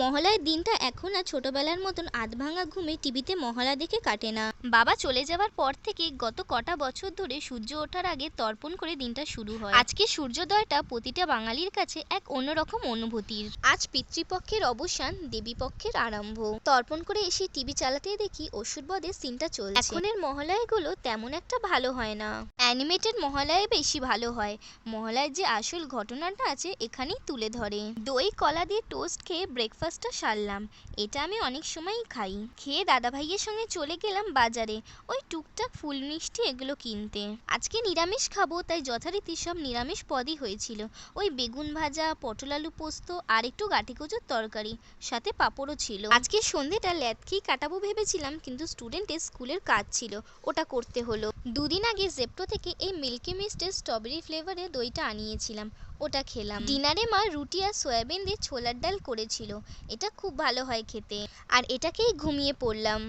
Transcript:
মহালয়ার দিনটা এখন আর ছোটবেলার মতন আধভাঙা ঘুমে টিভিতে মহালয়া দেখে কাটে না। বাবা চলে যাওয়ার পর থেকে গত কটা বছর ধরে সূর্য ওঠার আগে তর্পণ করে দিনটা শুরু হয়। আজকে সূর্যোদয়টা প্রতিটা বাঙালির কাছে এক অন্যরকম অনুভূতির। আজ পিতৃপক্ষের অবসান, দেবীপক্ষের আরম্ভ। তর্পণ করে এসে টিভি চালাতে দেখি অসুরবদের সিনটা চলছে। এখনের মহালয়াগুলো তেমন একটা ভালো হয় না। অ্যানিমেটেড মহালয়ে বেশি ভালো হয়। মহালয়ার যে আসল ঘটনাটা আছে এখানেই তুলে ধরে। দই, কলা দিয়ে টোস্ট খেয়ে ব্রেকফাস্টটা সারলাম। এটা আমি অনেক সময়ই খাই। খেয়ে দাদা ভাইয়ের সঙ্গে চলে গেলাম বাজারে, ওই টুকটাক ফুল মিষ্টি এগুলো কিনতে। আজকে নিরামিষ খাব, তাই যথারীতি সব নিরামিষ পদই হয়েছিল। ওই বেগুন ভাজা, পটল আলু পোস্ত আর একটু গাঠি কচুর তরকারি, সাথে পাঁপড়ও ছিল। আজকে সন্ধেটা ল্যাথকেই কাটাবো ভেবেছিলাম, কিন্তু স্টুডেন্টের স্কুলের কাজ ছিল, ওটা করতে হলো। দুদিন আগে জেপ্টো থেকে এই মিল্কি মিস্টের স্ট্রবেরি ফ্লেভারের দইটা আনিয়েছিলাম। ওটা খেলাম। ডিনারে মা রুটি আর সয়াবিন দিয়ে ছোলার ডাল করেছিল। এটা খুব ভালো হয় খেতে। আর এটাকেই ঘুমিয়ে পড়লাম।